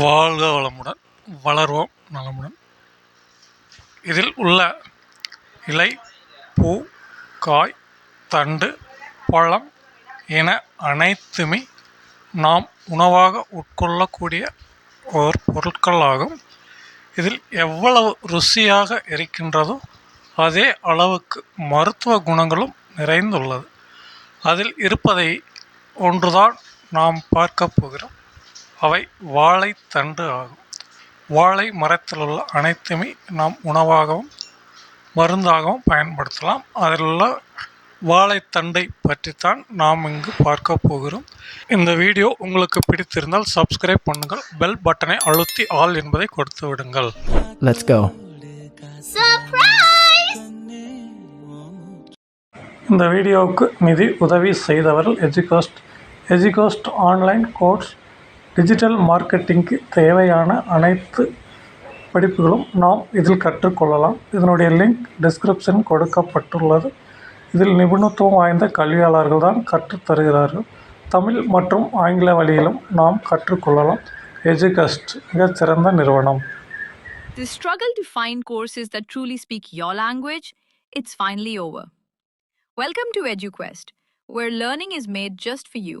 வாழ்க வளமுடன் வளர்வோம் நலமுடன். இதில் உள்ள இலை பூ காய் தண்டு பழம் என அனைத்துமே நாம் உணவாக உட்கொள்ளக்கூடிய ஓர் பொருட்களாகும். இதில் எவ்வளவு ருசியாக இருக்கின்றதோ அதே அளவுக்கு மருத்துவ குணங்களும் நிறைந்துள்ளது. அதில் இருப்பதை ஒன்றுதான் நாம் பார்க்க போகிறோம். அவை வாழைத்தண்டு ஆகும். வாழை மரத்தில் உள்ள அனைத்துமே நாம் உணவாகவும் மருந்தாகவும் பயன்படுத்தலாம். அதில் உள்ள வாழைத்தண்டை பற்றித்தான் நாம் இங்கு பார்க்க போகிறோம். இந்த வீடியோ உங்களுக்கு பிடித்திருந்தால் சப்ஸ்கிரைப் பண்ணுங்கள். பெல் பட்டனை அழுத்தி ஆல் என்பதை கொடுத்து விடுங்கள்! இந்த வீடியோவுக்கு நிதி உதவி செய்தவர்கள் எஜுகோஸ்ட் எஜுகோஸ்ட் ஆன்லைன் கோர்ஸ் டிஜிட்டல் மார்க்கெட்டிங்க்கு தேவையான அனைத்து படிப்புகளும் நாம் இதில் கற்றுக்கொள்ளலாம். இதனுடைய லிங்க் டிஸ்கிரிப்ஷன் கொடுக்கப்பட்டுள்ளது. இதில் நிபுணத்துவம் வாய்ந்த கல்வியாளர்கள் தான் கற்றுத்தருகிறார்கள் தமிழ் மற்றும் ஆங்கில வழியிலும் நாம் கற்றுக்கொள்ளலாம். எஜுகஸ்ட் மிகச்சிறந்த நிறுவனம். The struggle to find courses that truly speak your language, it's finally over. Welcome to EduQuest, where learning is made just for you.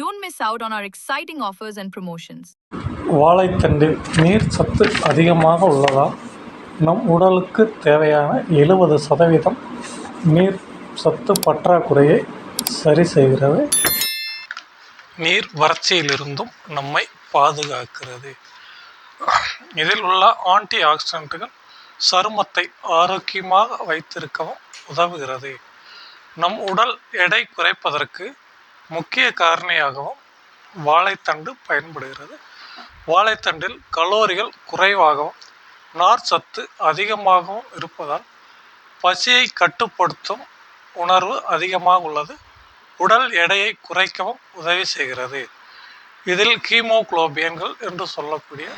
don't miss out on our exciting offers and promotions. வாழைத்தண்டில் நீர் சத்து அதிகமாக உள்ளதால் நம் உடலுக்கு தேவையான எழுபது சதவீதம் நீர் சத்து பற்றாக்குறையை சரி செய்கிறது. நீர் வறட்சியிலிருந்தும் நம்மை பாதுகாக்கிறது. இதில் உள்ள ஆன்டி ஆக்சிடென்ட்டுகள் சருமத்தை ஆரோக்கியமாக வைத்திருக்கவும் உதவுகிறது. நம் உடல் எடை குறைப்பதற்கு முக்கிய காரணியாகவும் வாழைத்தண்டு பயன்படுகிறது. வாழைத்தண்டில் கலோரிகள் குறைவாகவும் நார் சத்து அதிகமாகவும் இருப்பதால் பசியை கட்டுப்படுத்தும் உணர்வு அதிகமாக உள்ளது. உடல் எடையை குறைக்கவும் உதவி செய்கிறது. இதில் கீமோகுளோபியன்கள் என்று சொல்லக்கூடிய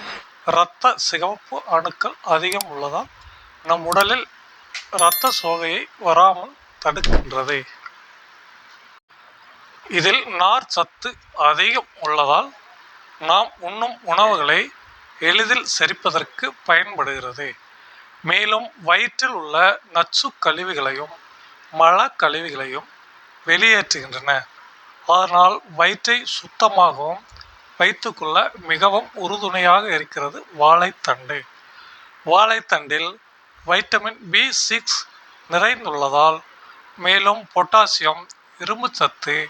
இரத்த சிவப்பு அணுக்கள் அதிகம் உள்ளதால் நம் உடலில் இரத்த சோகையை வராமல் தடுக்கின்றது. இதில் நார் சத்து அதிகம் உள்ளதால் நாம் உண்ணும் உணவுகளை எளிதில் செரிப்பதற்கு பயன்படுகிறது. மேலும் வயிற்றில் உள்ள நச்சு கழிவுகளையும் மல கழிவுகளையும் வெளியேற்றுகின்றன. அதனால் வயிற்றை சுத்தமாகவும் வைத்துக்கொள்ள மிகவும் உறுதுணையாக இருக்கிறது வாழைத்தண்டு. வாழைத்தண்டில் வைட்டமின் பி சிக்ஸ் நிறைந்துள்ளதால் மேலும் பொட்டாசியம் இரும்புச்சத்து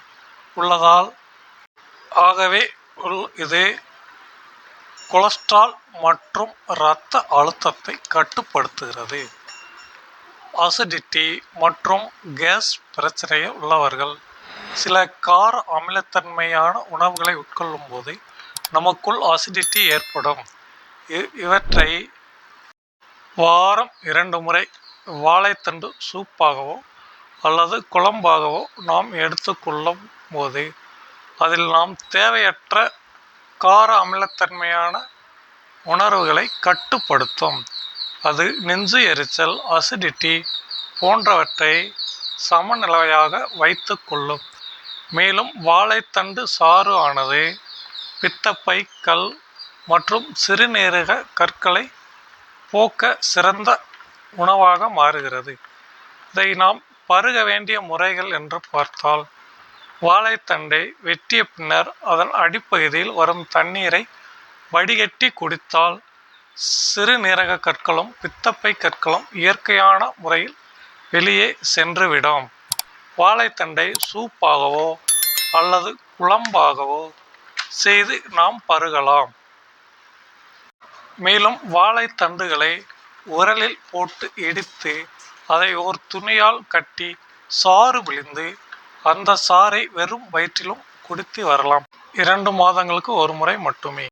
உள்ளதால் ஆகவே உள்- இது கொலஸ்ட்ரால் மற்றும் இரத்த அழுத்தத்தை கட்டுப்படுத்துகிறது. அசிடிட்டி மற்றும் கேஸ் பிரச்சனை உள்ளவர்கள் சில கார அமிலத்தன்மையான உணவுகளை உட்கொள்ளும் போது நமக்குள் அசிடிட்டி ஏற்படும். இ- இவற்றை வாரம் இரண்டு முறை வாழைத்தண்டு சூப்பாகவோ அல்லது குழம்பாகவோ நாம் எடுத்துக்கொள்ளும் போது அதில் நாம் தேவையற்ற கார அமிலத்தன்மையான உணர்வுகளை கட்டுப்படுத்தும். அது நெஞ்சு எரிச்சல் அசிடிட்டி போன்றவற்றை சமநிலையாக வைத்துக்கொள்ளும் மேலும் வாழைத்தண்டு சாறு ஆனது பித்தப்பை கல் மற்றும் சிறுநீரக கற்களை போக்க சிறந்த உணவாக மாறுகிறது. இதை நாம் பருக வேண்டிய முறைகள் என்று பார்த்தால் வாழைத்தண்டை வெட்டிய பின்னர் அதன் அடிப்பகுதியில் வரும் தண்ணீரை வடிகட்டி குடித்தால் சிறுநீரக கற்களும் பித்தப்பை கற்களும் இயற்கையான முறையில் வெளியே சென்றுவிடும். வாழைத்தண்டை சூப்பாகவோ அல்லது குழம்பாகவோ செய்து நாம் பருகலாம். மேலும் வாழைத்தண்டுகளை உரலில் போட்டு இடித்து அதை ஒரு துணியால் கட்டி சாறு பிழிந்து அந்த சாறை வெறும் வயிற்றிலும் குடித்து வரலாம். இரண்டு மாதங்களுக்கு ஒரு முறை மட்டுமே.